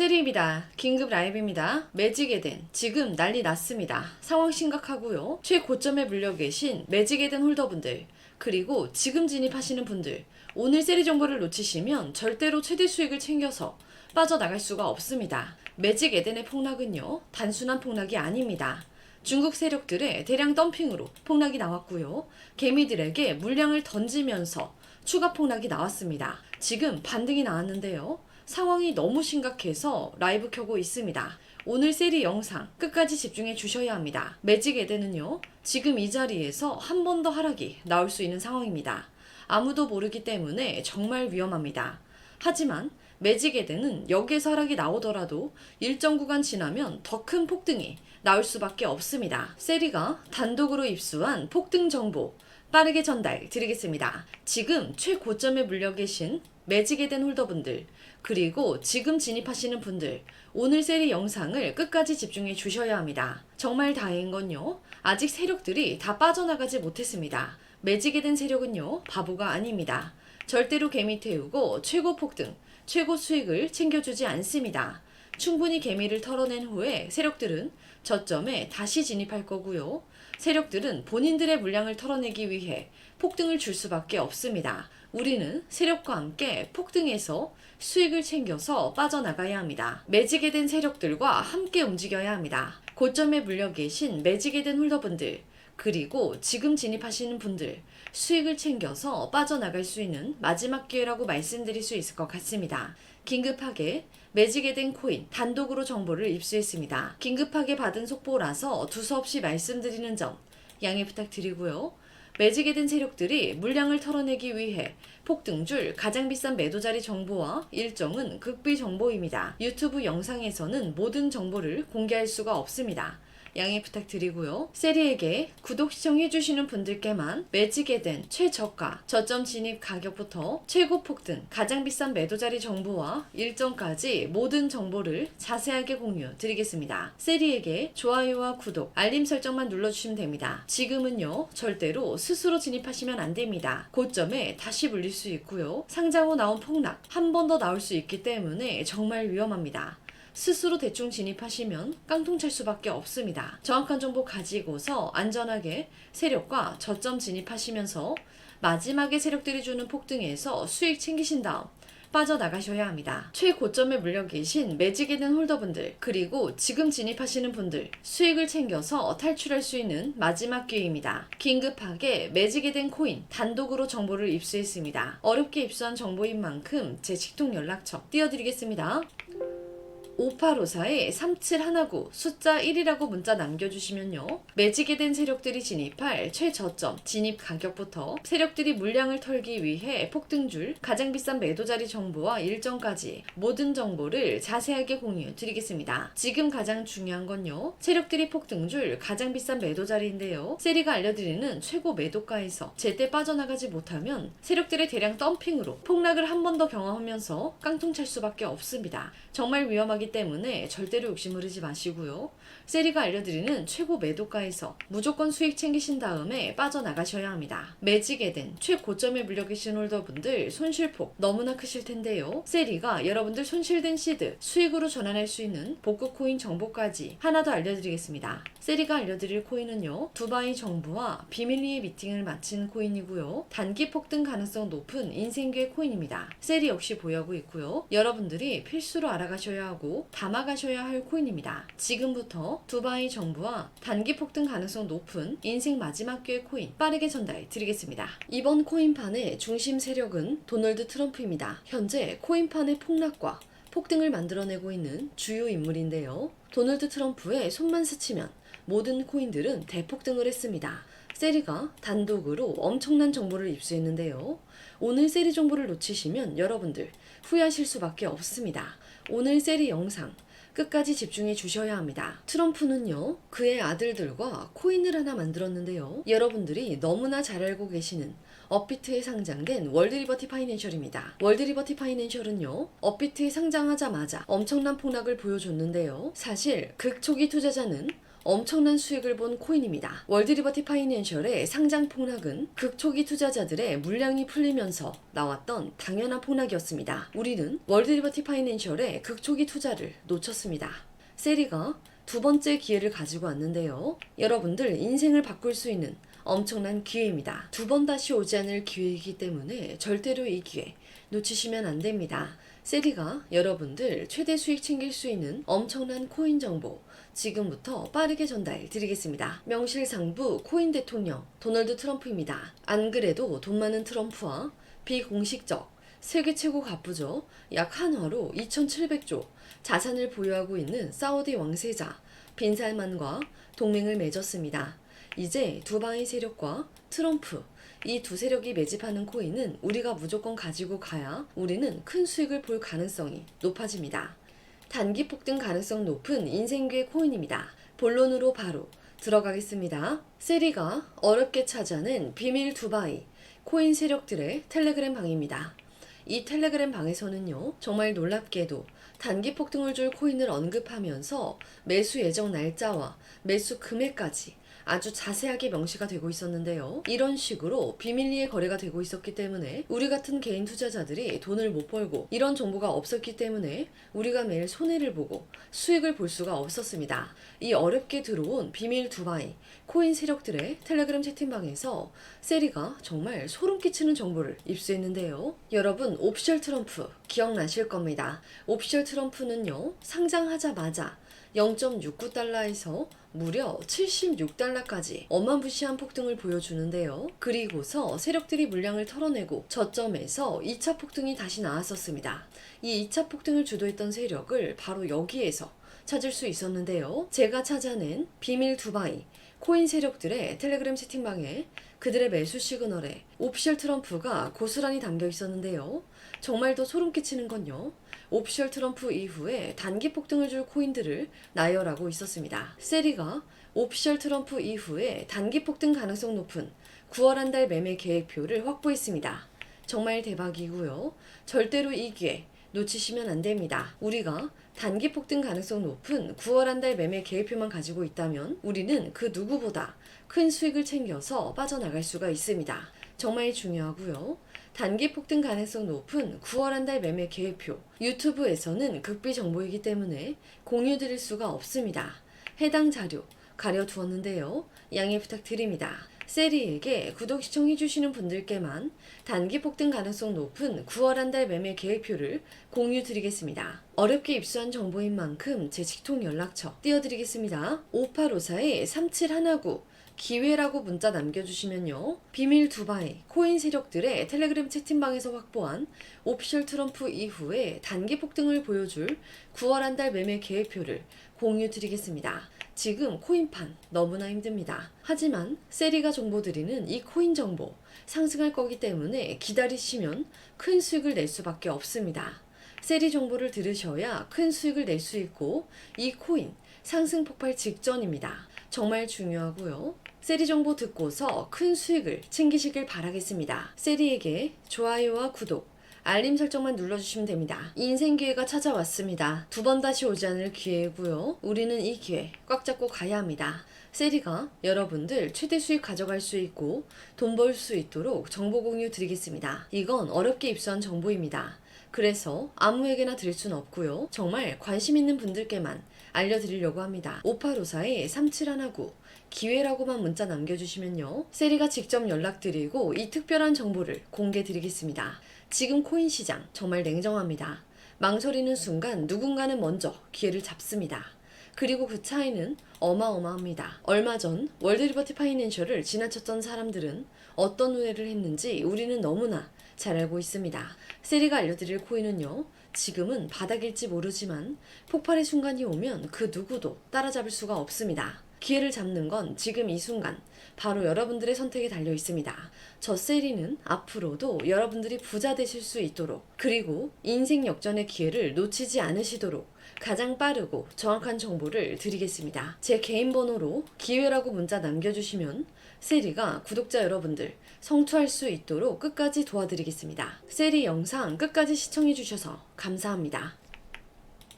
세리입니다. 긴급 라이브입니다. 매직에 된 지금 난리 났습니다. 상황 심각하고요. 최고점에 물려 계신 매직에 된 홀더분들 그리고 지금 진입하시는 분들 오늘 세리 정보를 놓치시면 절대로 최대 수익을 챙겨서 빠져나갈 수가 없습니다. 매직 에덴의 폭락은요 단순한 폭락이 아닙니다. 중국 세력들의 대량 덤핑으로 폭락이 나왔고요. 개미들에게 물량을 던지면서 추가 폭락이 나왔습니다. 지금 반등이 나왔는데요. 상황이 너무 심각해서 라이브 켜고 있습니다. 오늘 세리 영상 끝까지 집중해 주셔야 합니다. 매직 에덴은요, 지금 이 자리에서 한 번 더 하락이 나올 수 있는 상황입니다. 아무도 모르기 때문에 정말 위험합니다. 하지만 매직 에덴은 여기에서 하락이 나오더라도 일정 구간 지나면 더 큰 폭등이 나올 수밖에 없습니다. 세리가 단독으로 입수한 폭등 정보 빠르게 전달 드리겠습니다. 지금 최고점에 물려 계신 매직에 된 홀더분들, 그리고 지금 진입하시는 분들, 오늘 세리 영상을 끝까지 집중해 주셔야 합니다. 정말 다행인 건요, 아직 세력들이 다 빠져나가지 못했습니다. 매직에 된 세력은요, 바보가 아닙니다. 절대로 개미 태우고 최고 폭등, 최고 수익을 챙겨주지 않습니다. 충분히 개미를 털어낸 후에 세력들은 저점에 다시 진입할 거고요. 세력들은 본인들의 물량을 털어내기 위해 폭등을 줄 수밖에 없습니다. 우리는 세력과 함께 폭등해서 수익을 챙겨서 빠져나가야 합니다. 매직에 된 세력들과 함께 움직여야 합니다. 고점에 물려 계신 매직에 된 홀더분들, 그리고 지금 진입하시는 분들, 수익을 챙겨서 빠져나갈 수 있는 마지막 기회라고 말씀드릴 수 있을 것 같습니다. 긴급하게 매직에 된 코인 단독으로 정보를 입수했습니다. 긴급하게 받은 속보라서 두서없이 말씀드리는 점 양해 부탁드리고요. 매직에 된 세력들이 물량을 털어내기 위해 폭등줄 가장 비싼 매도 자리 정보와 일정은 극비 정보입니다. 유튜브 영상에서는 모든 정보를 공개할 수가 없습니다. 양해 부탁드리고요. 세리에게 구독 시청해주시는 분들께만 매직에 된 최저가, 저점 진입 가격부터 최고 폭 등, 가장 비싼 매도 자리 정보와 일정까지 모든 정보를 자세하게 공유 드리겠습니다. 세리에게 좋아요와 구독, 알림 설정만 눌러주시면 됩니다. 지금은요, 절대로 스스로 진입하시면 안 됩니다. 고점에 다시 물릴 수 있고요. 상장 후 나온 폭락, 한 번 더 나올 수 있기 때문에 정말 위험합니다. 스스로 대충 진입하시면 깡통 찰 수밖에 없습니다. 정확한 정보 가지고서 안전하게 세력과 저점 진입하시면서 마지막에 세력들이 주는 폭등에서 수익 챙기신 다음 빠져나가셔야 합니다. 최고점에 물려 계신 매직에 된 홀더분들, 그리고 지금 진입하시는 분들, 수익을 챙겨서 탈출할 수 있는 마지막 기회입니다. 긴급하게 매직에 된 코인, 단독으로 정보를 입수했습니다. 어렵게 입수한 정보인 만큼 제 직통 연락처 띄워드리겠습니다. 5854에 3719 숫자 1이라고 문자 남겨주시면요. 매직에 된 세력들이 진입할 최저점 진입 가격부터 세력들이 물량을 털기 위해 폭등줄 가장 비싼 매도 자리 정보와 일정까지 모든 정보를 자세하게 공유 드리겠습니다. 지금 가장 중요한 건요. 세력들이 폭등줄 가장 비싼 매도 자리인데요. 세리가 알려드리는 최고 매도가에서 제때 빠져나가지 못하면 세력들의 대량 덤핑으로 폭락을 한 번 더 경험하면서 깡통 찰 수밖에 없습니다. 정말 위험하기 때문에 절대로 욕심을 하지 마시고요. 세리가 알려드리는 최고 매도가에서 무조건 수익 챙기신 다음에 빠져나가셔야 합니다. 매직에 된 최고점에 물려 계신 홀더분들 손실폭 너무나 크실 텐데요. 세리가 여러분들 손실된 시드 수익으로 전환할 수 있는 복구 코인 정보까지 하나 더 알려드리겠습니다. 세리가 알려드릴 코인은요. 두바이 정부와 비밀리에 미팅을 마친 코인이고요. 단기 폭등 가능성 높은 인생계 코인입니다. 세리 역시 보유하고 있고요. 여러분들이 필수로 알아가셔야 하고 담아가셔야 할 코인입니다. 지금부터 두바이 정부와 단기 폭등 가능성 높은 인생 마지막 기회 코인 빠르게 전달 드리겠습니다. 이번 코인판의 중심 세력은 도널드 트럼프입니다. 현재 코인판의 폭락과 폭등을 만들어내고 있는 주요 인물인데요. 도널드 트럼프의 손만 스치면 모든 코인들은 대폭등을 했습니다. 세리가 단독으로 엄청난 정보를 입수했는데요. 오늘 세리 정보를 놓치시면 여러분들 후회하실 수밖에 없습니다. 오늘 세리 영상 끝까지 집중해 주셔야 합니다. 트럼프는요, 그의 아들들과 코인을 하나 만들었는데요. 여러분들이 너무나 잘 알고 계시는 업비트에 상장된 월드리버티 파이낸셜입니다. 월드리버티 파이낸셜은요, 업비트에 상장하자마자 엄청난 폭락을 보여줬는데요. 사실 극초기 투자자는 엄청난 수익을 본 코인입니다. 월드리버티 파이낸셜의 상장 폭락은 극초기 투자자들의 물량이 풀리면서 나왔던 당연한 폭락이었습니다. 우리는 월드리버티 파이낸셜의 극초기 투자를 놓쳤습니다. 세리가 두 번째 기회를 가지고 왔는데요. 여러분들 인생을 바꿀 수 있는 엄청난 기회입니다. 두 번 다시 오지 않을 기회이기 때문에 절대로 이 기회 놓치시면 안 됩니다. 세리가 여러분들 최대 수익 챙길 수 있는 엄청난 코인 정보 지금부터 빠르게 전달 드리겠습니다. 명실상부 코인 대통령 도널드 트럼프입니다. 안 그래도 돈 많은 트럼프와 비공식적 세계 최고 갑부죠. 약 한화로 2,700조 자산을 보유하고 있는 사우디 왕세자 빈 살만과 동맹을 맺었습니다. 이제 두바이 세력과 트럼프 이 두 세력이 매집하는 코인은 우리가 무조건 가지고 가야 우리는 큰 수익을 볼 가능성이 높아집니다. 단기 폭등 가능성 높은 인생괴 코인입니다. 본론으로 바로 들어가겠습니다. 세리가 어렵게 찾아낸 비밀 두바이 코인 세력들의 텔레그램 방입니다. 이 텔레그램 방에서는요, 정말 놀랍게도 단기 폭등을 줄 코인을 언급하면서 매수 예정 날짜와 매수 금액까지 아주 자세하게 명시가 되고 있었는데요. 이런 식으로 비밀리에 거래가 되고 있었기 때문에 우리 같은 개인 투자자들이 돈을 못 벌고 이런 정보가 없었기 때문에 우리가 매일 손해를 보고 수익을 볼 수가 없었습니다. 이 어렵게 들어온 비밀 두바이 코인 세력들의 텔레그램 채팅방에서 세리가 정말 소름 끼치는 정보를 입수했는데요. 여러분 옵셜 트럼프 기억나실 겁니다. 옵셜 트럼프는요 상장하자마자 0.69달러에서 무려 76달러까지 어마무시한 폭등을 보여주는데요. 그리고서 세력들이 물량을 털어내고 저점에서 2차 폭등이 다시 나왔었습니다. 이 2차 폭등을 주도했던 세력을 바로 여기에서 찾을 수 있었는데요. 제가 찾아낸 비밀 두바이 코인 세력들의 텔레그램 채팅방에 그들의 매수 시그널에 옵셜 트럼프가 고스란히 담겨 있었는데요. 정말 더 소름 끼치는 건요. 옵셜 트럼프 이후에 단기 폭등을 줄 코인들을 나열하고 있었습니다. 세리가 옵셜 트럼프 이후에 단기 폭등 가능성 높은 9월 한 달 매매 계획표를 확보했습니다. 정말 대박이고요. 절대로 이 기회 놓치시면 안 됩니다. 우리가 단기 폭등 가능성 높은 9월 한 달 매매 계획표만 가지고 있다면 우리는 그 누구보다 큰 수익을 챙겨서 빠져나갈 수가 있습니다. 정말 중요하고요. 단기 폭등 가능성 높은 9월 한 달 매매 계획표 유튜브에서는 극비 정보이기 때문에 공유 드릴 수가 없습니다. 해당 자료 가려두었는데요. 양해 부탁드립니다. 세리에게 구독 시청해주시는 분들께만 단기 폭등 가능성 높은 9월 한 달 매매 계획표를 공유 드리겠습니다. 어렵게 입수한 정보인 만큼 제 직통 연락처 띄워드리겠습니다. 5854에 3719 기회라고 문자 남겨주시면요. 비밀 두바이 코인 세력들의 텔레그램 채팅방에서 확보한 옵셜 트럼프 이후에 단기 폭등을 보여줄 9월 한 달 매매 계획표를 공유 드리겠습니다. 지금 코인판 너무나 힘듭니다. 하지만 세리가 정보 드리는 이 코인 정보 상승할 거기 때문에 기다리시면 큰 수익을 낼 수밖에 없습니다. 세리 정보를 들으셔야 큰 수익을 낼 수 있고 이 코인 상승 폭발 직전입니다. 정말 중요하고요. 세리 정보 듣고서 큰 수익을 챙기시길 바라겠습니다. 세리에게 좋아요와 구독, 알림 설정만 눌러주시면 됩니다. 인생 기회가 찾아왔습니다. 두 번 다시 오지 않을 기회고요. 우리는 이 기회 꽉 잡고 가야 합니다. 세리가 여러분들 최대 수익 가져갈 수 있고 돈 벌 수 있도록 정보 공유 드리겠습니다. 이건 어렵게 입수한 정보입니다. 그래서 아무에게나 드릴 순 없고요. 정말 관심 있는 분들께만 알려드리려고 합니다. 5854에 3719 기회라고만 문자 남겨주시면요. 세리가 직접 연락드리고 이 특별한 정보를 공개 드리겠습니다. 지금 코인 시장 정말 냉정합니다. 망설이는 순간 누군가는 먼저 기회를 잡습니다. 그리고 그 차이는 어마어마합니다. 얼마 전 월드리버티 파이낸셜을 지나쳤던 사람들은 어떤 후회를 했는지 우리는 너무나 잘 알고 있습니다. 세리가 알려드릴 코인은요. 지금은 바닥일지 모르지만 폭발의 순간이 오면 그 누구도 따라잡을 수가 없습니다. 기회를 잡는 건 지금 이 순간 바로 여러분들의 선택에 달려 있습니다. 저 세리는 앞으로도 여러분들이 부자 되실 수 있도록 그리고 인생 역전의 기회를 놓치지 않으시도록 가장 빠르고 정확한 정보를 드리겠습니다. 제 개인 번호로 기회라고 문자 남겨주시면 세리가 구독자 여러분들 성투할 수 있도록 끝까지 도와드리겠습니다. 세리 영상 끝까지 시청해주셔서 감사합니다.